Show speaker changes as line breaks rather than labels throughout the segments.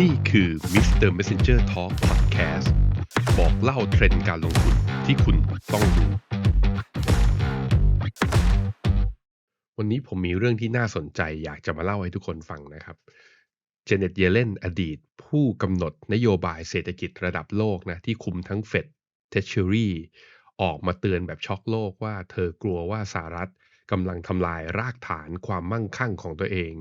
นี่คือ Mr. Messenger Talk Podcast บอกเล่าเทรนด์การลงทุนที่คุณต้องรู้ วันนี้ผมมีเรื่องที่น่าสนใจอยากจะมาเล่าให้ทุกคนฟังนะครับ เจเน็ตเยเลนอดีต ผู้กำหนดนโยบายเศรษฐกิจระดับโลกนะที่คุมทั้งเฟดเทชเชอรี่ออกมาเตือนแบบช็อกโลกว่าเธอกลัวว่าสหรัฐกำลังทำลายรากฐานความมั่งคั่งของตัวเอง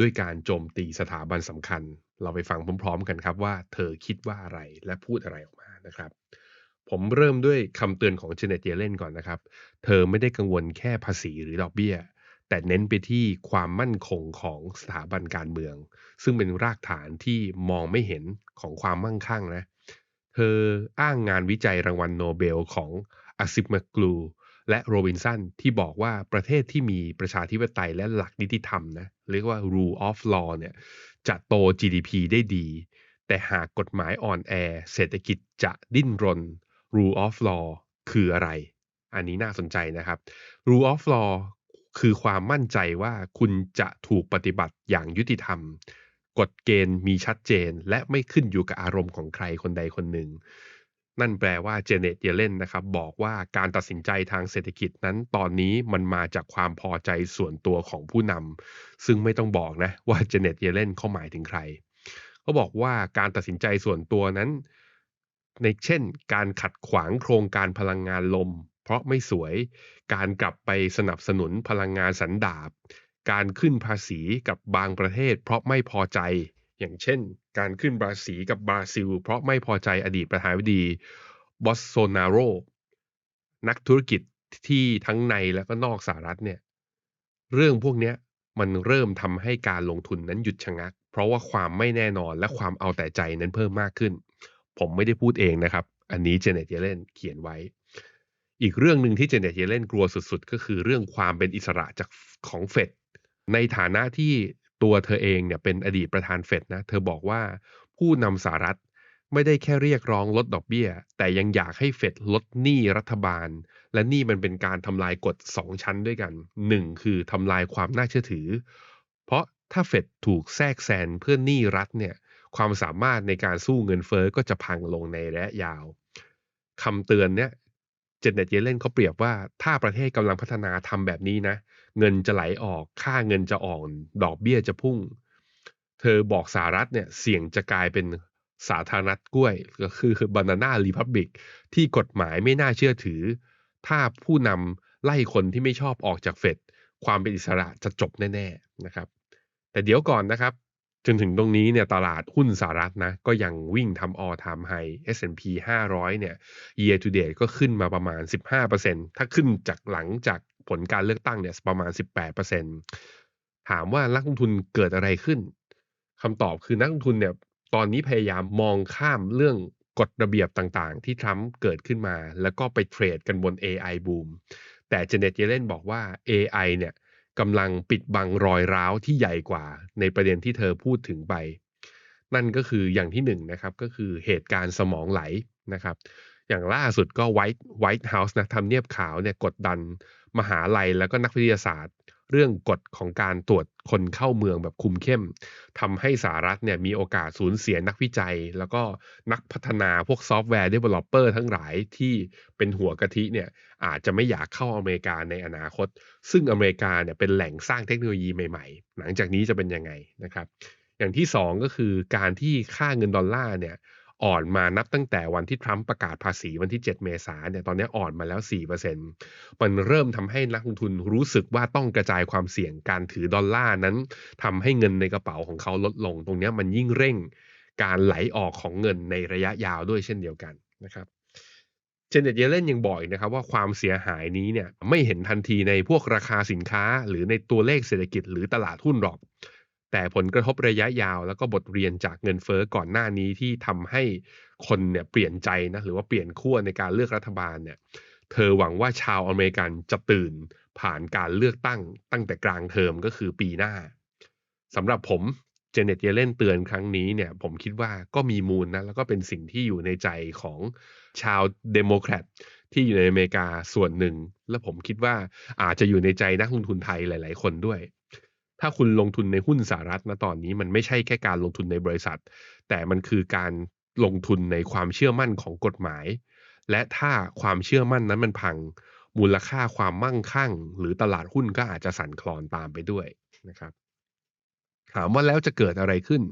ด้วยการโจมตีสถาบันสำคัญ เราไปฟังพร้อม ๆ กันครับว่าเธอคิดว่าอะไรและพูดอะไรออกมานะครับ ผมเริ่มด้วยคำเตือนของเจเนตเยเลนก่อนนะครับ เธอไม่ได้กังวลแค่ภาษีหรือดอกเบี้ย แต่เน้นไปที่ความมั่นคงของสถาบันการเมือง ซึ่งเป็นรากฐานที่มองไม่เห็นของความมั่งคั่งนะ เธออ้างงานวิจัยรางวัลโนเบลของอาซิมมกลู และโรบินสันที่บอกว่าประเทศที่มีประชาธิปไตยและหลักนิติธรรมนะเรียกว่า rule of law เนี่ยจะโต GDP ได้ดี แต่หากกฎหมายอ่อนแอ เศรษฐกิจจะดิ้นรน rule of law คืออะไร อันนี้น่าสนใจนะครับ rule of law คือความมั่นใจว่าคุณจะถูกปฏิบัติอย่างยุติธรรม กฎเกณฑ์มีชัดเจนและไม่ขึ้นอยู่กับอารมณ์ของใครคนใดคนหนึ่ง นั่นแปลว่าเจเน็ตเยเลนนะครับบอกว่าการตัดสินใจทางเศรษฐกิจนั้นตอนนี้มันมาจากความพอใจส่วนตัวของผู้นำซึ่งไม่ต้องบอกนะว่าเจเน็ตเยเลนเขาหมายถึงใครเขาบอกว่าการตัดสินใจส่วนตัวนั้น ในเช่น การขัดขวางโครงการพลังงานลม เพราะไม่สวย การกลับไปสนับสนุนพลังงานสันดาบการขึ้นภาษีกับบางประเทศ เพราะไม่พอใจ อย่างเช่น การขึ้นภาษีกับบราซิล เพราะไม่พอใจอดีตประธานาธิบดีบอสโซนาโรนักธุรกิจที่ทั้งในและก็นอกสหรัฐเนี่ยเรื่องพวกนี้มันเริ่มทำให้การลงทุนนั้นหยุดชะงัก เพราะว่าความไม่แน่นอนและความเอาแต่ใจนั้นเพิ่มมากขึ้น ผมไม่ได้พูดเองนะครับ อันนี้เจเน็ตเยเลนเขียนไว้ อีกเรื่องหนึ่งที่เจเน็ตเยเลนกลัวสุดๆ ก็คือเรื่องความเป็นอิสระจากของเฟดในฐานะที่ ตัวเธอเองเนี่ยเป็นอดีตประธานเฟดนะเธอบอกว่าผู้นำสหรัฐไม่ได้แค่เรียกร้องลดดอกเบี้ย แต่ยังอยากให้เฟดลดหนี้รัฐบาล และนี่มันเป็นการทำลายกฎสองชั้นด้วยกัน 1 คือทำลายความน่าเชื่อถือ เพราะถ้าเฟดถูกแทรกแซงเพื่อหนี้รัฐเนี่ยความสามารถในการสู้เงินเฟอ้อก็จะพังลงในระยะยาวคำเตือนเนี่ย เจเน็ตเยเลนเขาเปรียบว่าถ้าประเทศกำลังพัฒนาทำแบบนี้นะ เงินจะไหลออก ค่าเงินจะอ่อน ดอกเบี้ยจะพุ่ง เธอบอกสหรัฐเนี่ยเสี่ยงจะกลายเป็นสาธารณรัฐกล้วย ก็คือบานาน่ารีพับบิกที่กฎหมายไม่น่าเชื่อถือ ถ้าผู้นำไล่คนที่ไม่ชอบออกจากเฟดความเป็นอิสระจะจบแน่ ๆนะครับ แต่เดี๋ยวก่อนนะครับ จนถึงตรงนี้เนี่ยตลาดหุ้นสหรัฐนะก็ยังวิ่งทำ all time high S&P 500 เนี่ย year to date ก็ขึ้นมาประมาณ 15%ถ้าขึ้นจากหลังจากผลการเลือกตั้งเนี่ยประมาณ 18%ถามว่านักลงทุนเกิดอะไรขึ้นคำตอบคือนักลงทุนเนี่ยตอนนี้พยายามมองข้ามเรื่องกฎระเบียบต่างๆ ที่ทรัมป์เกิดขึ้นมา แล้วก็ไปเทรดกันบน AI boom แต่เจเน็ตเยเลนบอกว่า AI เนี่ย กำลังปิดบังรอยร้าวที่ใหญ่กว่า ในประเด็นที่เธอพูดถึงไป นั่นก็คืออย่างที่หนึ่งนะครับ ก็คือเหตุการณ์สมองไหลนะครับ อย่างล่าสุดก็ไวท์ไวท์เฮาส์นะทำเนียบขาวเนี่ยกดดันมหาลัยแล้วก็นักวิทยาศาสตร์ เรื่องกฎของการตรวจคนเข้าเมืองแบบคุมเข้มทำให้สหรัฐเนี่ยมีโอกาสสูญเสียนักวิจัย แล้วก็นักพัฒนาพวกซอฟต์แวร์ developer ทั้งหลายที่เป็นหัวกะทิเนี่ยอาจจะไม่อยากเข้าอเมริกาในอนาคต ซึ่งอเมริกาเนี่ยเป็นแหล่งสร้างเทคโนโลยีใหม่ๆ หลังจากนี้จะเป็นยังไงนะครับ อย่างที่สองก็คือการที่ค่าเงินดอลลาร์เนี่ย อ่อนมานับตั้งแต่วันที่ทรัมป์ประกาศภาษีวันที่ 7 เมษายนเนี่ยตอนนี้อ่อนมาแล้ว 4%มันเริ่มทำให้นักลงทุนรู้สึกว่าต้องกระจายความเสี่ยงการถือดอลลาร์นั้นทำให้เงินในกระเป๋าของเขาลดลง ตรงนี้มันยิ่งเร่งการไหลออกของเงินในระยะยาวด้วยเช่นเดียวกันนะครับเจเน็ตเยเลนยังบอกอีกนะครับว่าความเสียหายนี้เนี่ยไม่เห็นทันทีในพวกราคาสินค้า หรือในตัวเลขเศรษฐกิจหรือตลาดหุ้นหรอก แต่ผลกระทบระยะยาว แล้วก็บทเรียนจากเงินเฟอ้อก่อนหน้านี้ที่ทำให้คนเนี่ยเปลี่ยนใจนะหรือว่าเปลี่ยนขั้วในการเลือกรัฐบาลเนี่ยเธอหวังว่าชาวอเมริกันจะตื่นผ่านการเลือกตั้งตั้งแต่กลางเทอมก็คือปีหน้าสำหรับผมเจเน็ตเยเลนเตือนครั้งนี้เนี่ยผมคิดว่าก็มีมูลนะแล้วก็เป็นสิ่งที่อยู่ในใจของชาวเดโมแครตที่อยู่ในอเมริกาส่วนหนึ่ง และผมคิดว่าอาจจะอยู่ในใจนักลงทุนไทยหลาย ๆ คนด้วย ถ้าคุณลงทุนในหุ้นสหรัฐณตอนนี้มันไม่ใช่แค่การลงทุนในบริษัท แต่มันคือการลงทุนในความเชื่อมั่นของกฎหมาย และถ้าความเชื่อมั่นนั้นมันพังมูลค่าความมั่งคั่ง หรือตลาดหุ้นก็อาจจะสั่นคลอนตามไปด้วยนะครับถามว่าแล้วจะเกิดอะไรขึ้น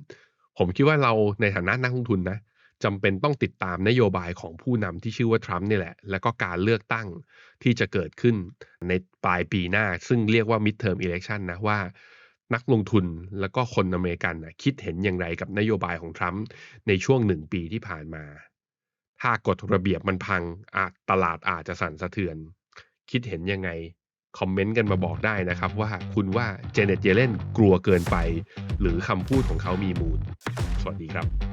ผมคิดว่าเราในฐานะนักลงทุนนะจำเป็นต้องติดตามนโยบายของผู้นำที่ชื่อว่าทรัมป์นี่แหละ แล้วก็การเลือกตั้งที่จะเกิดขึ้นในปลายปีหน้า ซึ่งเรียกว่า midterm election นะว่า นักลงทุนแล้วก็คนอเมริกันนะคิดเห็นอย่างไรกับนโยบายของทรัมป์ในช่วงหนึ่งปีที่ผ่านมา ถ้ากฎระเบียบมันพังอาจตลาดอาจจะสั่นสะเทือน คิดเห็นยังไง คอมเมนต์กันมาบอกได้นะครับว่าคุณว่าเจเน็ตเยเลนกลัวเกินไป หรือคำพูดของเขามีมูล สวัสดีครับ